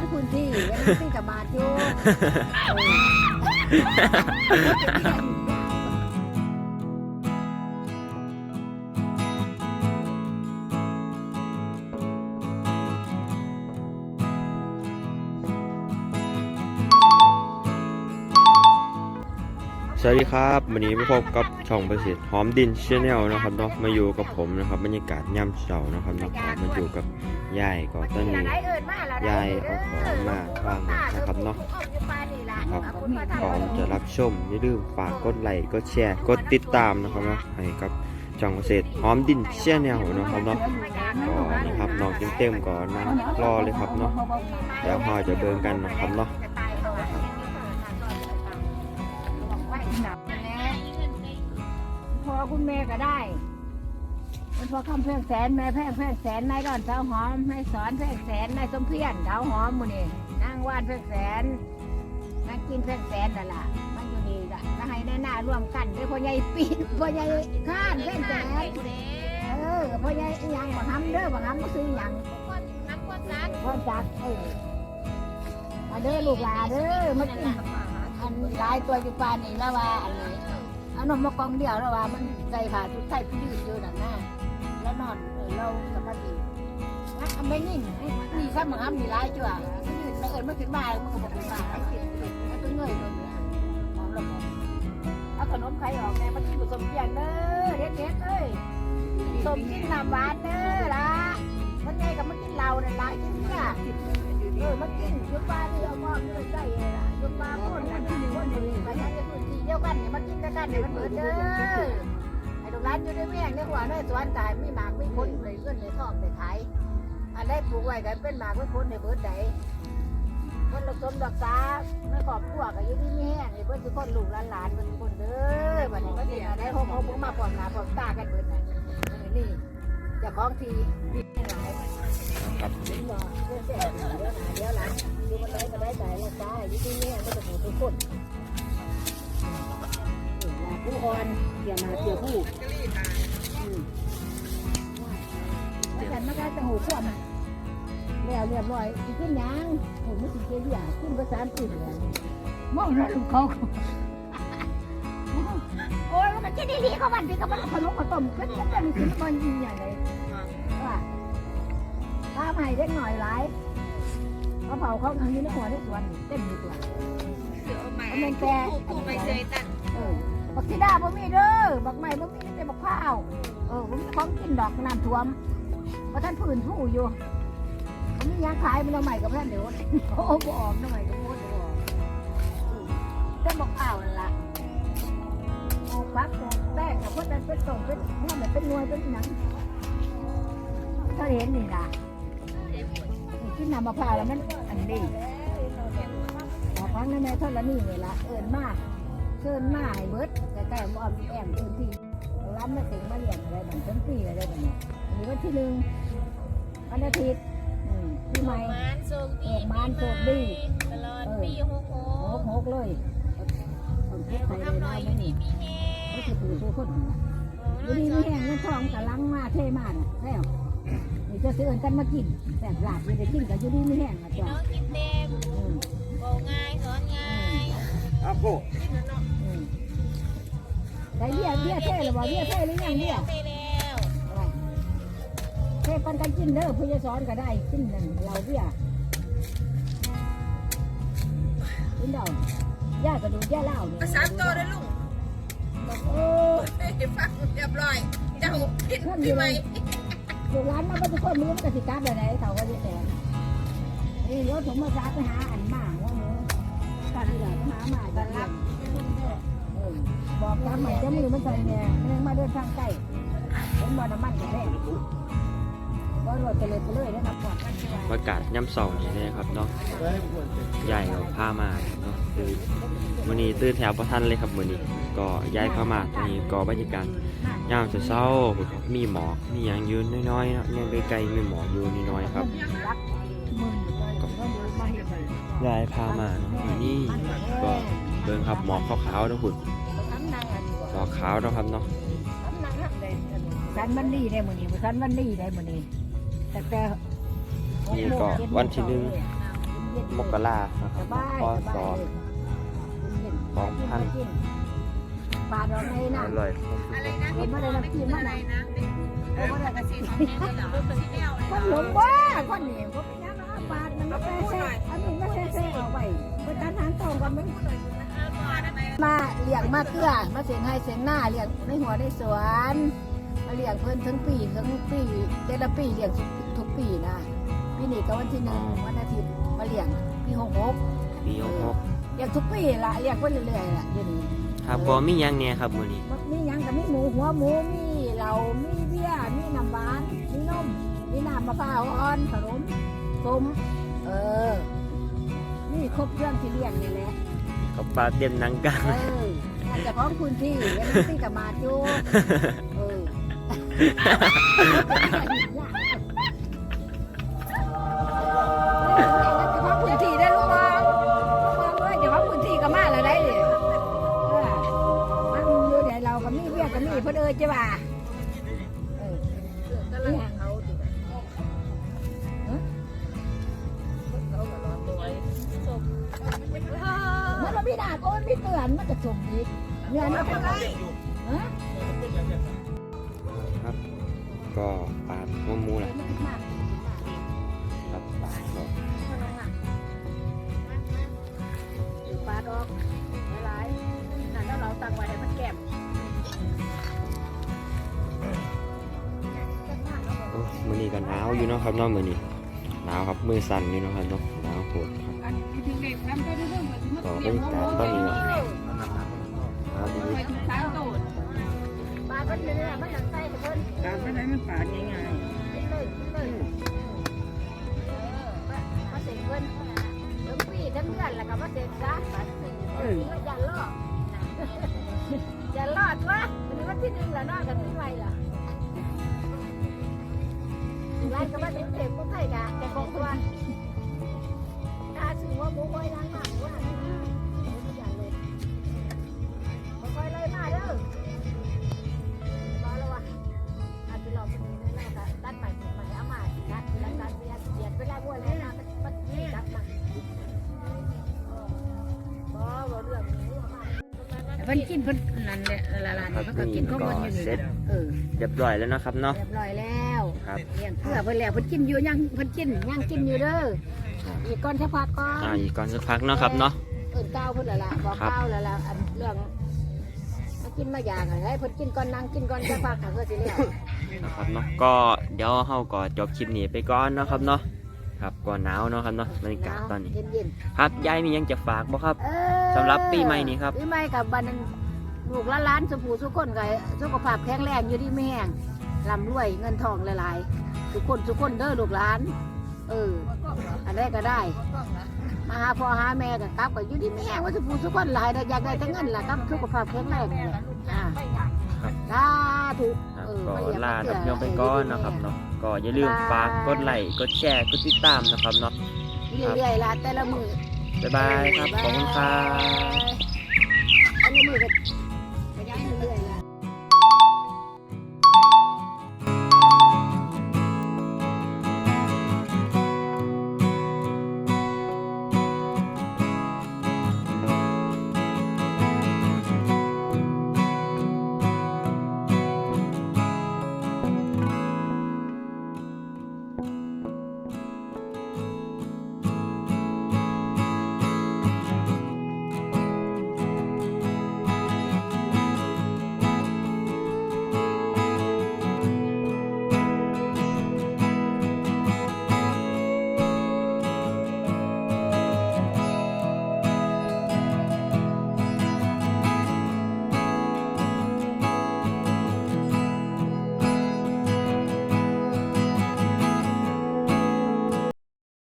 องพื้นที่ยังที่กับบาทอยู่ สวัสดีครับวันนี้มาพบกับช่องประสิทธิ์หอมดินชาแนลนะครับเนาะมาอยู่กับผมนะครับบรรยากาศย่ำเช้านะครับเนาะมาอยู่กับยายก่อนตอนนี้ยายเอาของมาวางนะครับเนาะครับก่อนจะรับชมอย่าลืมฝากกดไลค์กดแชร์กดติดตามนะครับเนาะให้กับช่องเกษตรหอมดินชาแนลนะครับเนาะก็นะครับน้องเต็มๆก่อนนะรอเลยครับเนาะเดี๋ยวเราจะเบิ่งกันนะครับเนาะ คุณแม่ก็ได้มันพอคำแพงแสนแม่แพงแพงแสนนายก่อนสาวหอมนายสอนแพงแสนนายสมเพียรสาวหอมมูนี่นางว่านแพงแสนนางกินแพงแสนนั่นล่ะมันอยู่นี่ละถ้าให้ในหน้าร่วมกันด้วยพ่อใหญ่ปีนพ่อใหญ่ข้านแพงแสนเออพ่อใหญ่ยังบังคับเด้อบังคับก็ซื้อยังพ่อจักเออมาเด้อลูกหลาเด้อมากินอันหลายตัวอยู่ปานนี่แล้วว่าอันนี้ เอานมมากองเดียวแล้วว่ามันใส่ผ้าชุดไทยพี่ยืดอยู่นั่นน่ะแล้วนอนเออเราสมาธินะอันไม่นิ่งนี่ซ้ำมันทำนี่ร้ายจ้ะพี่ยืดแล้วเอิญไม่ขึ้นมายมันก็บอกขึ้นมายไอ้กินไอ้ตัวเงยเลยนะหอมละหอมเอาขนมไข่ออกแม่มากินผสมเพียงเด้อเด็ดเด็ดเอ้ยสมกินน้ำหวานเด้อละมันไงกับมากินเหล้านั่นล่ะกินเนี่ยเออมากินยุบปลาที่เอา ด้วยกันเนี่ยมันเบิดเด้อไอ้ลูกหลานอยู่ในเมียงในหัวในสวนกายมีหมากมีผลเลยเงินเลยทองเลยขายอันได้ปลูกไว้กันเป็นหมากเป็นผลในเบิดใดคนรักสมรักษาไม่ขอบครัวก็อยู่ที่มีแห้งนี่เบิดทุกคนลูกหลานหลานเป็นคนเด้อบัดนี้ก็สิได้หกหกมึงมาพร้อมหนาพร้อมตากันเบิดน่ะนี่เจ้าของทีดีหลายครับเดี๋ยวหนาเดี๋ยวหลังดูมันได้ก็ได้ใจแล้วจ้าอยู่ที่นี่ก็จะถูกทุกคน ผู้อ่อนเกี่ยวมาเกี่ยวผู้แต่ฉันไม่ได้จะหูขวบแล้วเรียบร้อยอีกขึ้นยังผมไม่ถึงเจียขึ้นภาษาอังกฤษเลยมองหน้าเขาโอ้ยมันจะดีๆเขาวันที่เขามันขนมขนมเป็นเป็นเป็นสิ่งมันยิ่งใหญ่เลยว่าถ้าใหม่เล็กหน่อยหลายเขาเผาเขาทางนี้ในหัวในสวนเต็มอยู่ตัวเอามาผูกไปเจยตันเออ บักซีดาบ่มีเด้อบักใหม่บ่มีแต่บักข้าวเออบ่มีของกินดอกน้ำท่วมเพราะท่านพื้นผู้อยู่มันมีหยังขายมันเอาใหม่กับท่านเดี๋ยวโอ้บ่ออกน้ำใหม่ก็บ่ได้ออกแต่บักข้าวนั่นล่ะโอ้ปักโอ้แป้งกับพวกนั้นเป็นส่งเป็นพวกนั้นเป็นนวยเป็นหยังถ้าเห็นนี่ล่ะกินน้ำมะพร้าวแล้วมันอันนี้ขอพังในแม่ท่านละนี่เวลาเอิญมาก เชิญมาให้เบิดแต่แต่บอมแอมพื้นที่ร้านมาถึงมาเลี้ยงอะไรแบบต้นปีอะไรแบบนี้อันนี้วันที่หนึ่งวันอาทิตย์ที่ใหม่มานโชคดีมานโชคดีตลอดปีหกหกหกเลยผมคิดไปเลยทำหน่อยอยู่นี่ดีมีแห้ก็จะถือตัวคนอยู่ดีไม่แห้งเงินทองกับลังมาเท่มากแล้วนี่จะซื้อกันมากินแต่หลาดไม่ได้กินกับอยู่ดีไม่แห้งนะจ๊ะน้องกินเต็มอืมบง่ายสอนง่าย อาโปกินแล้วเนาะอืมแต่เบี้ยเบี้ยเท่หรือว่าเบี้ยเท่หรือยังเบี้ยไปแล้วเท่ปันกันกินเด้อผู้จะสอนก็ได้กินนั่นเราเบี้ยกินเดาย่ากระดูกย่าเล่าเนี่ยสามตัวเลยลุงโอ้ฟังเรียบร้อยเจ้าผิดคนอที่ยู่ไหมเลยลูกร้านมาเป็นคนมือมันกสิกาแบบไหนเขาก็จะแสนนี่รถผมมาซักไปหาอันมาว่ามือกันเหมากันรับบอกตามใหม่เจ้มือมันใส่เนี่ยมันมาเดินทางใกล้เป็นบ่อน้ำมันกันแน่บ่รถไปเลยไปเลยนะครับก่อนบรรยากาศย่ำเช้านี่นะครับเนาะยายเอาผ้ามาเนาะคือวันนี้ตื่นแถวประทันเลยครับวันนี้ ก็ย้ายผ้ามาตอนนี้ก็บรรยากาศย่ามเช้ามีหมอกมีอย่างยืนน้อยๆเนะยังไกลๆมีหมอกอยู่น้อยๆครับ ยายพามาเนาะอยู่นี่ก็เดินครับหมอกขาวๆนะคุณหมอกขาวนะครับเนาะสันวันนี้ได้มือนี้สันวันนี้ได้มือนี้แต่แต่นี่ก็วันที่หนึ่งมกรานะครับบายพสศบายเย็นสองพันปลาดอกในอน่ะร่อยอะไรนะพี่พ่อไม่กินอะไรนะเออเกษตรของแม่เหรอที่แนวคนหลงว่าคนเหนี่บ่เป็นหยังนะปลามันไม่แซ่อันนี้ ม่แซ่ๆเอาไว้เพราะฉะนั้นทางตรงกันมันมาเลี้ยงมาเกลือมาเสียงให้เสียงหน้าเลี้ยงในหัวในสวนมาเลี้ยงเพิ่นทั้งปีทั้งปีแต่ละปีเลี้ยงทุกทุกปีนะปีนี้ก็วันที่หนึ่งวันอาทิตย์มาเลี้ยงปีหกหกปีหกเลี้ยงทุกปีละเลี้ยงไปเรื่อยๆละเดี๋ยวนี้ครับบ่มียังเนี่ยครับมือนี้มียังกับมีหมูหัวหมูมีเหล้ามีเบี้ยมีน้ำหวานมีนมมีน้ำมะพร้าวอ่อนขนมสมเออ นี่ครบเครื่องที่เลี้ยงนี่แหละกับปลาเต็มหนังกันเอออาจจะของพื้นที่ยังที่กับมาจูเออ มันเราไม่ด่าก็มันไม่เตือนมันจะจมอีกเนี่ยมันเป็นไรฮะครับ ก็ปาหัวหมูแหละครับปลาก็ปาดอกหลายๆนั่นแล้วเราตั้งไว้ให้มันแก้มโอ้มื้อนี้ก็หนาวอยู่เนาะครับเนาะมื้อนี้หนาวครับมือสั่นอยู่เนาะครับเนาะหนาวโหดครับ ก็บรรยากาศตอนนี้เนาะหนาวดีปลาเป็นเนื้อมันหนังไส้เพิ่นการไม่ได้มันปาง่ายกินเลยกินเลยเออมามาเสกเพิ่นทั้งปีทั้งเดือนแล้วก็มาเสกซะเอออย่าลออย่ารอดวะวันนี้วันที่หนึ่งแล้วเนาะกันที่ไวล่ะไล่ก็มาถึงเด็กคนไทยกะแต่ของตัว ว่าหมูคอยล้างหนักว่าอย่าเลยคอยเลยมาเด้อรอแล้ววะอาจจะรอคนนี้แน่ๆแต่ด้านใหม่ผมมันเอามาด้านด้านด้านเบียดเบียดเวลาวัวแล้วนะมันมันจับมันบ่บ่เรื่องนี้เพิ่นกินเพิ่นนั่นแหละละลานครับเพิ่นก็นี่กินข้าวก็มันอยู่เสร็จเออเรียบร้อยแล้วนะครับเนาะเรียบร้อยแล้วครับเลี้ยงเพื่อเพิ่นแล้วเพิ่นกินอยู่ยังเพิ่นกินยังกินอยู่เด้อ อีกก่อนแค่พักก่ออ่านอีกก่อนสักพักเนาะครับเนาะ เอิ้นก้าวเพิ่นละละบอกครับก้าวละละอันเรื่องมากินมาอย่างอะไรเพิ่นกินก่อนนั่งกินก่อนแค่พักค่ะเพื่อสิแล้วนะครับเนาะก็เดี๋ยวเฮาก็จบคลิปนี้ไปก่อนเนาะครับเนาะครับก่อนหนาวเนาะครับเนาะบรรยากาศตอนนี้ เย็นครับยายมีหยังจะฝากบ่ครับ ๆเออสำหรับปีใหม่นี้ครับ ปีใหม่กับบัดนลูกหล้านๆสุผูสุกคนก็สุขภาพแข็งแรงอยู่ดีไม่แห้งร่ำรวยเงินทองหลายๆทุกคนทุกคนเด้อลูกหลาน เออ อันแรกก็ได้ มาหาพ่อหาแม่กับกลับก็อยู่ดีไม่แห้งว่าสุผูสุกคนหลายได้อยากได้แต่เงินล่ะกับสุขภาพแข็งแรงนี่แหละอ่าสาธุครับเออก็ไม่อยากลามาเกลืดัอบเดียวไปก่อนนะครับเนาะก็อย่าลืมฝากกดไลค์กดแชร์กดติดตามนะครับเนาะเรื่อยๆล่ะแต่ละมือบ๊ายบายครับขอบคุณครับแต่ละมือก็